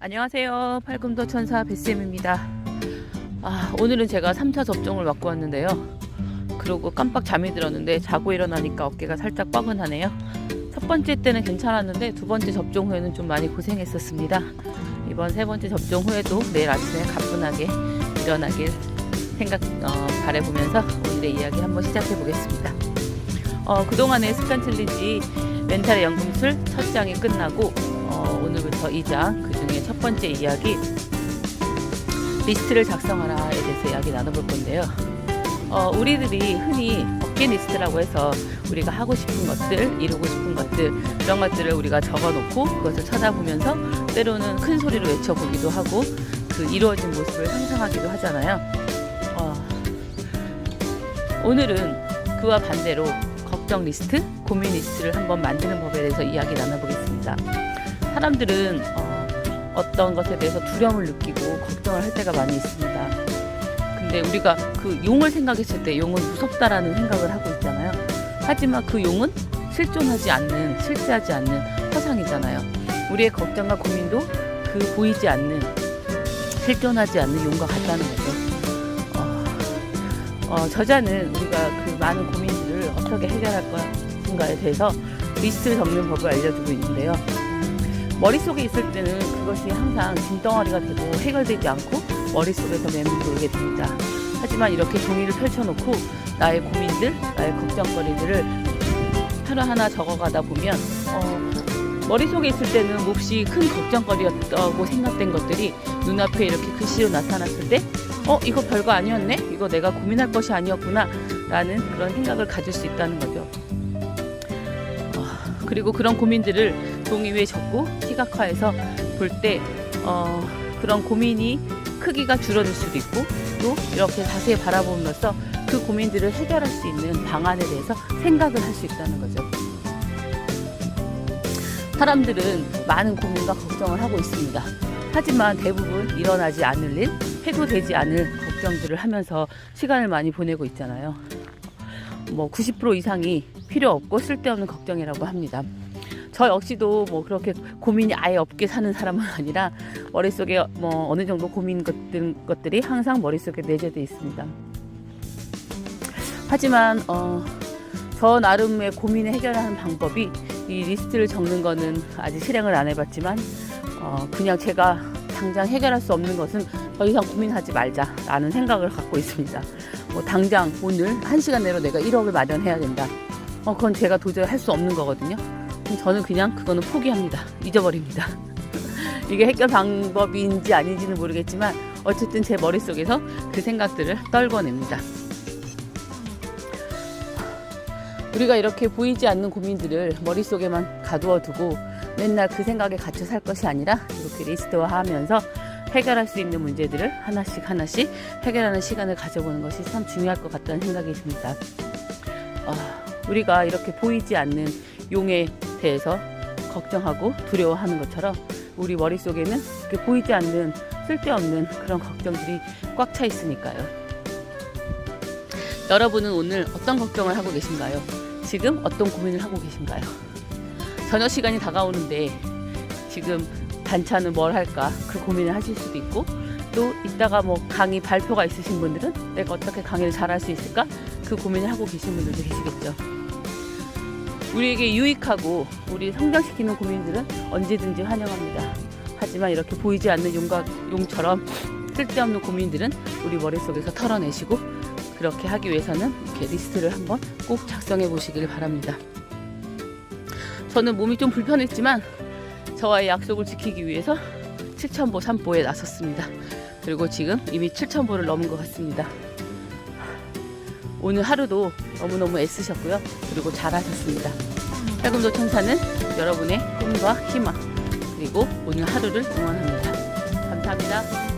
안녕하세요. 팔금도 천사 베스입니다. 아, 오늘은 제가 3차 접종을 맞고 왔는데요. 그러고 깜빡 잠이 들었는데 자고 일어나니까 어깨가 살짝 뻐근하네요. 첫 번째 때는 괜찮았는데 두 번째 접종 후에는 좀 많이 고생했었습니다. 이번 세 번째 접종 후에도 내일 아침에 가뿐하게 일어나길 생각 어, 바래보면서 오늘의 이야기 한번 시작해 보겠습니다. 어, 그동안의 습관 챌린지 멘탈의 연금술 첫 장이 끝나고 어, 오늘부터 2장 그 중에 첫 번째 이야기 리스트를 작성하라에 대해서 이야기 나눠볼 건데요. 어, 우리들이 흔히 버킷 리스트라고 해서 우리가 하고 싶은 것들, 이루고 싶은 것들 그런 것들을 우리가 적어놓고 그것을 쳐다보면서 때로는 큰 소리로 외쳐보기도 하고 그 이루어진 모습을 상상하기도 하잖아요. 어, 오늘은 그와 반대로 걱정 리스트, 고민 리스트를 한번 만드는 법에 대해서 이야기 나눠보겠습니다. 사람들은 어, 떤 것에 대해서 두려움을 느끼고 걱정을 할 때가 많이 있습니다. 근데 우리가 그 용을 생각했을 때 용은 무섭다라는 생각을 하고 있잖아요. 하지만 그 용은 실존하지 않는, 실제하지 않는 허상이잖아요. 우리의 걱정과 고민도 그 보이지 않는, 실존하지 않는 용과 같다는 거죠. 어, 어, 저자는 우리가 그 많은 고민들을 어떻게 해결할 것인가에 대해서 리스트를 적는 법을 알려주고 있는데요. 머릿속에 있을 때는 그것이 항상 짐덩어리가 되고 해결되지 않고 머릿속에서 맴돌게 됩니다. 하지만 이렇게 종이를 펼쳐놓고 나의 고민들, 나의 걱정거리들을 하나하나 적어가다 보면 어, 머릿속에 있을 때는 몹시 큰 걱정거리였다고 생각된 것들이 눈앞에 이렇게 글씨로 나타났을 때 어, 이거 별거 아니었네? 이거 내가 고민할 것이 아니었구나 라는 그런 생각을 가질 수 있다는 거죠. 어, 그리고 그런 고민들을 종이 위에 적고 시각화해서 볼때 어, 그런 고민이 크기가 줄어들 수도 있고 또 이렇게 자세히 바라봄으로써 그 고민들을 해결할 수 있는 방안에 대해서 생각을 할 수 있다는 거죠. 사람들은 많은 고민과 걱정을 하고 있습니다. 하지만 대부분 일어나지 않을 일, 해도 되지 않을 걱정들을 하면서 시간을 많이 보내고 있잖아요. 뭐 90% 이상이 필요 없고 쓸데없는 걱정이라고 합니다. 저 역시도 뭐 그렇게 고민이 아예 없게 사는 사람은 아니라 머릿속에 뭐 어느 정도 고민 것들, 것들이 항상 머릿속에 내재되어 있습니다. 하지만 어, 저 나름의 고민을 해결하는 방법이 이 리스트를 적는 거는 아직 실행을 안 해봤지만 어, 그냥 제가 당장 해결할 수 없는 것은 더 이상 고민하지 말자라는 생각을 갖고 있습니다. 뭐 당장 오늘 한 시간 내로 내가 1억을 마련해야 된다. 어, 그건 제가 도저히 할 수 없는 거거든요. 저는 그냥 그거는 포기합니다. 잊어버립니다. 이게 해결 방법인지 아닌지는 모르겠지만 어쨌든 제 머릿속에서 그 생각들을 떨궈냅니다. 우리가 이렇게 보이지 않는 고민들을 머릿속에만 가두어 두고 맨날 그 생각에 갇혀 살 것이 아니라 이렇게 리스트화 하면서 해결할 수 있는 문제들을 하나씩 하나씩 해결하는 시간을 가져보는 것이 참 중요할 것 같다는 생각이 듭니다. 어, 우리가 이렇게 보이지 않는 용에 대해서 걱정하고 두려워하는 것처럼 우리 머릿속에는 이렇게 보이지 않는 쓸데없는 그런 걱정들이 꽉 차 있으니까요. 여러분은 오늘 어떤 걱정을 하고 계신가요? 지금 어떤 고민을 하고 계신가요? 저녁 시간이 다가오는데 지금 반찬은 뭘 할까 그 고민을 하실 수도 있고 또 이따가 뭐 강의 발표가 있으신 분들은 내가 어떻게 강의를 잘할 수 있을까 그 고민을 하고 계신 분들도 계시겠죠. 우리에게 유익하고 우리 성장시키는 고민들은 언제든지 환영합니다. 하지만 이렇게 보이지 않는 용과 용처럼 쓸데없는 고민들은 우리 머릿속에서 털어내시고 그렇게 하기 위해서는 이렇게 리스트를 한번 꼭 작성해 보시길 바랍니다. 저는 몸이 좀 불편했지만 저와의 약속을 지키기 위해서 7,000보 산보에 나섰습니다. 그리고 지금 이미 7,000보를 넘은 것 같습니다. 오늘 하루도 너무너무 애쓰셨고요. 그리고 잘하셨습니다. 팔금도 천사는 여러분의 꿈과 희망 그리고 오늘 하루를 응원합니다. 감사합니다.